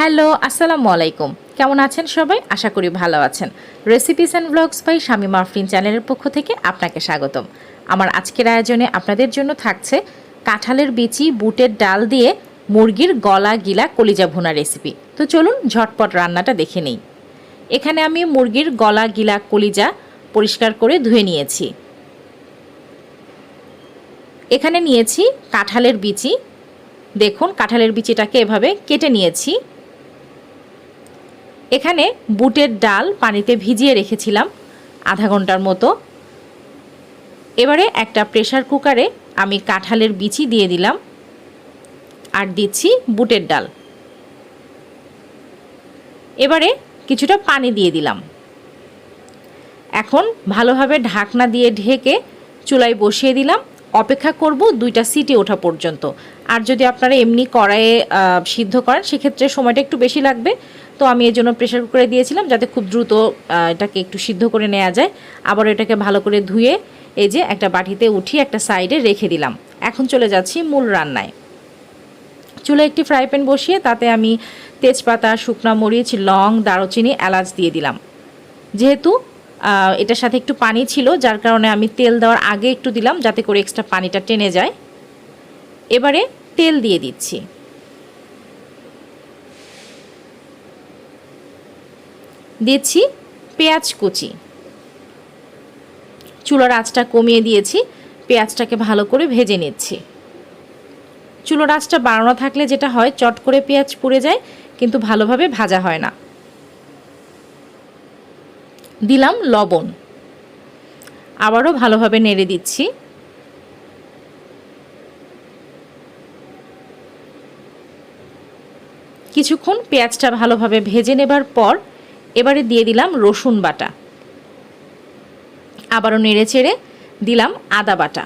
Hello, আসসালামু আলাইকুম। কেমন আছেন সবাই? আশা করি ভালো আছেন। রেসিপিস অ্যান্ড ব্লগস বাই স্বামী মারফিন চ্যানেলের পক্ষ থেকে আপনাকে স্বাগতম। আমার আজকের আয়োজনে আপনাদের জন্য থাকছে কাঁঠালের বিচি, বুটের ডাল দিয়ে মুরগির গলা গিলা কলিজা ভুনা রেসিপি তো চলুন ঝটপট রান্নাটা দেখে নেই। এখানে আমি মুরগির গলা গিলা কলিজা পরিষ্কার করে ধুয়ে নিয়েছি। এখানে নিয়েছি কাঁঠালের বিচি। দেখুন, কাঁঠালের বিচিটাকে এভাবে কেটে নিয়েছি। এখানে বুটের ডাল পানিতে ভিজিয়ে রেখেছিলাম আধা ঘণ্টার মতো। এবারে একটা প্রেশার কুকারে আমি কাঁঠালের বিচি দিয়ে দিলাম আর দিচ্ছি বুটের ডাল। এবারে কিছুটা পানি দিয়ে দিলাম। এখন ভালোভাবে ঢাকনা দিয়ে ঢেকে চুলায় বসিয়ে দিলাম। অপেক্ষা করব দুইটা সিটি ওঠা পর্যন্ত। আর যদি আপনারা এমনি কড়াইয়ে সিদ্ধ করেন, সেক্ষেত্রে সময়টা একটু বেশি লাগবে। তো আমি এর জন্য প্রেশার কুকারে দিয়েছিলাম যাতে খুব দ্রুত এটাকে একটু সিদ্ধ করে নেওয়া যায়। আবার এটাকে ভালো করে ধুয়ে এই যে একটা বাটিতে উঠিয়ে একটা সাইডে রেখে দিলাম। এখন চলে যাচ্ছি মূল রান্নায়। চুলে একটি ফ্রাই প্যান বসিয়ে তাতে আমি তেজপাতা, শুকনা মরিচ, লং, দারুচিনি, এলাচ দিয়ে দিলাম। যেহেতু এটার সাথে একটু পানি ছিল, যার কারণে আমি তেল দেওয়ার আগে একটু দিলাম, যাতে করে এক্সট্রা পানিটা টেনে যায়। এবারে তেল দিয়ে দিচ্ছি। দিচ্ছি পেঁয়াজ কুচি। চুলার আঁচটা কমিয়ে দিয়েছি, পেঁয়াজটাকে ভালো করে ভেজে নিচ্ছি। চুলোর আঁচটা বাড়ানো থাকলে যেটা হয়, চট করে পেঁয়াজ পুড়ে যায়, কিন্তু ভালোভাবে ভাজা হয় না। দিলাম লবণ। আবারও ভালোভাবে নেড়ে দিচ্ছি। কিছুক্ষণ পেঁয়াজটা ভালোভাবে ভেজে নেবার পর এবারে দিয়ে দিলাম রসুন বাটা। আবারও নেড়ে চেড়ে দিলাম আদা বাটা।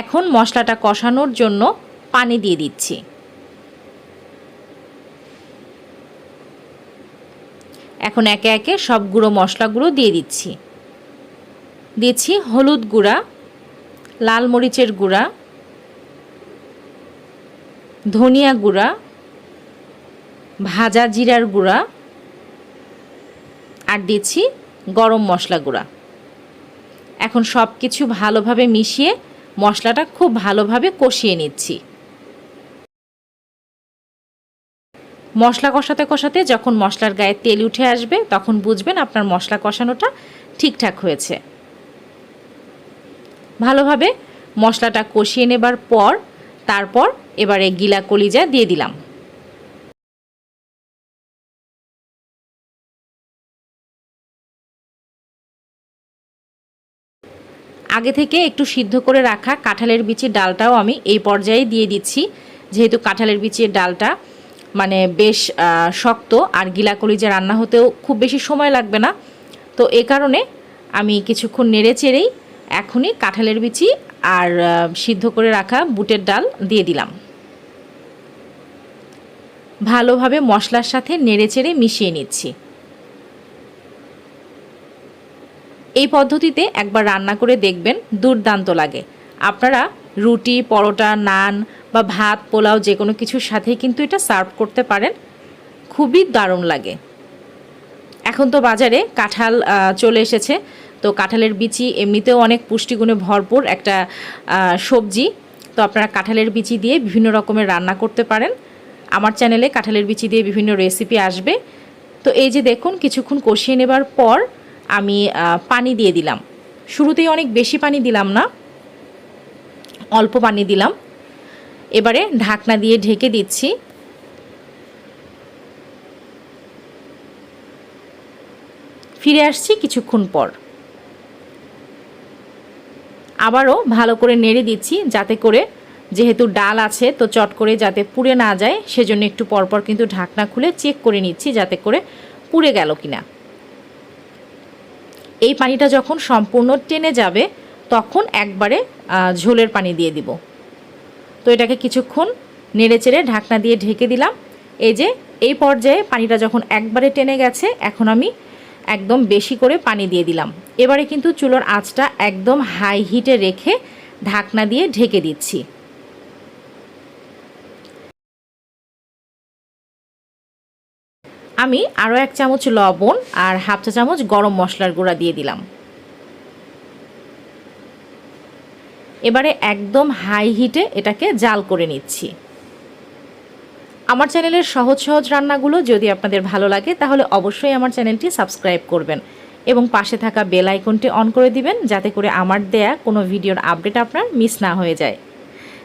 এখন মশলাটা কষানোর জন্য পানি দিয়ে দিচ্ছি। এখন একে একে সব গুঁড়ো মশলাগুলো দিয়ে দিচ্ছি। দিচ্ছি হলুদ গুঁড়া, লাল মরিচের গুঁড়া, ধনিয়া গুঁড়া, ভাজা জিরার গুঁড়া, আর দিচ্ছি গরম মশলা গুঁড়া। এখন সব কিছু ভালোভাবে মিশিয়ে মশলাটা খুব ভালোভাবে কষিয়ে নিচ্ছি। মশলা কষাতে কষাতে যখন মশলার গায়ে তেল উঠে আসবে, তখন বুঝবেন আপনার মশলা কষানোটা ঠিকঠাক হয়েছে। ভালোভাবে মশলাটা কষিয়ে নেবার পর, তারপর এবারে গিলা কলিজা দিয়ে দিলাম। আগে থেকে একটু সিদ্ধ করে রাখা কাঁঠালের বিচির ডালটাও আমি এই পর্যায়ে দিয়ে দিচ্ছি। যেহেতু কাঁঠালের বিচির ডালটা মানে বেশ শক্ত আর গিলা কলিজা রান্না হতেও খুব বেশি সময় লাগবে না। তো এ কারণে আমি কিছুক্ষণ নেড়ে চেড়েই এখনই কাঁঠালের বিচি আর সিদ্ধ করে রাখা বুটের ডাল দিয়ে দিলাম। ভালোভাবে মশলার সাথে নেড়ে চেড়ে মিশিয়ে নিচ্ছি। এই পদ্ধতিতে একবার রান্না করে দেখবেন দুর্দান্ত লাগে। আপনারা রুটি, পরোটা, নান বা ভাত, পোলাও, যে কোনো কিছুর সাথেই কিন্তু এটা সার্ভ করতে পারেন। খুবই দারুণ লাগে। এখন তো বাজারে কাঁঠাল চলে এসেছে। তো কাঁঠালের বিচি এমনিতেও অনেক পুষ্টিগুণে ভরপুর একটা সবজি। তো আপনারা কাঁঠালের বিচি দিয়ে বিভিন্ন রকমের রান্না করতে পারেন। আমার চ্যানেলে কাঁঠালের বিচি দিয়ে বিভিন্ন রেসিপি আসবে। তো এই যে দেখুন, কিছুক্ষণ কষিয়ে নেবার পর আমি পানি দিয়ে দিলাম। শুরুতেই অনেক বেশি পানি দিলাম না, অল্প পানি দিলাম। এবারে ঢাকনা দিয়ে ঢেকে দিচ্ছি। ফিরে আসছি কিছুক্ষণ পর। আবারও ভালো করে নেড়ে দিচ্ছি যাতে করে যেহেতু ডাল আছে তো চট করে যাতে পুড়ে না যায়, সেজন্য একটু পরপর কিন্তু ঢাকনা খুলে চেক করে নিচ্ছি যাতে করে পুড়ে গেল কিনা। এই পানিটা যখন সম্পূর্ণ টেনে যাবে, তখন একবারে ঝোলের পানি দিয়ে দিব। তো এটাকে কিছুক্ষণ নেড়েচেড়ে ঢাকনা দিয়ে ঢেকে দিলাম। এই যে, এই পর্যায়ে পানিটা যখন একবারে টেনে গেছে, এখন আমি একদম বেশি করে পানি দিয়ে দিলাম। এবারে কিন্তু চুলোর আঁচটা একদম হাই হিটে রেখে ঢাকনা দিয়ে ঢেকে দিচ্ছি। আমি আরও এক চামচ লবণ আর হাফ চা চামচ গরম মশলার গুঁড়া দিয়ে দিলাম। এবারে একদম হাই হিটে এটাকে জাল করে নিচ্ছি। আমার চ্যানেলের সহজ সহজ রান্নাগুলো যদি আপনাদের ভালো লাগে, তাহলে অবশ্যই আমার চ্যানেলটি সাবস্ক্রাইব করবেন এবং পাশে থাকা বেল আইকনটি অন করে দিবেন, যাতে করে আমার দেয়া কোনো ভিডিওর আপডেট আপনার মিস না হয়ে যায়।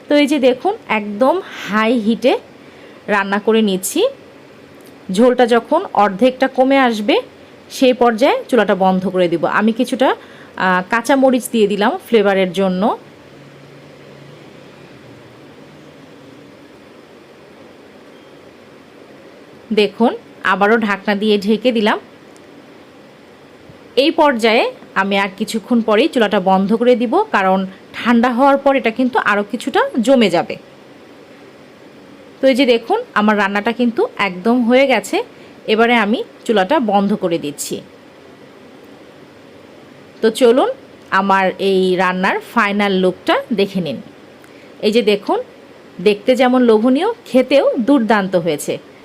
তো এই যে দেখুন, একদম হাই হিটে রান্না করে নিচ্ছি। ঝোলটা যখন অর্ধেকটা কমে আসবে, সেই পর্যায়ে চুলাটা বন্ধ করে দিব। আমি কিছুটা কাঁচা মরিচ দিয়ে দিলাম ফ্লেভারের জন্য। দেখুন, আবারও ঢাকনা দিয়ে ঢেকে দিলাম। এই পর্যায়ে আমি আর কিছুক্ষণ পরেই চুলাটা বন্ধ করে দিব, কারণ ঠান্ডা হওয়ার পর এটা কিন্তু আরও কিছুটা জমে যাবে। তো এই যে দেখুন, আমার রান্নাটা কিন্তু একদম হয়ে গেছে। এবারে আমি চুলাটা বন্ধ করে দিচ্ছি। তো চলুন আমার এই রান্নার ফাইনাল লুকটা দেখে নিন। এই যে দেখুন, দেখতে যেমন লোভনীয়, খেতেও দুর্দান্ত হয়েছে।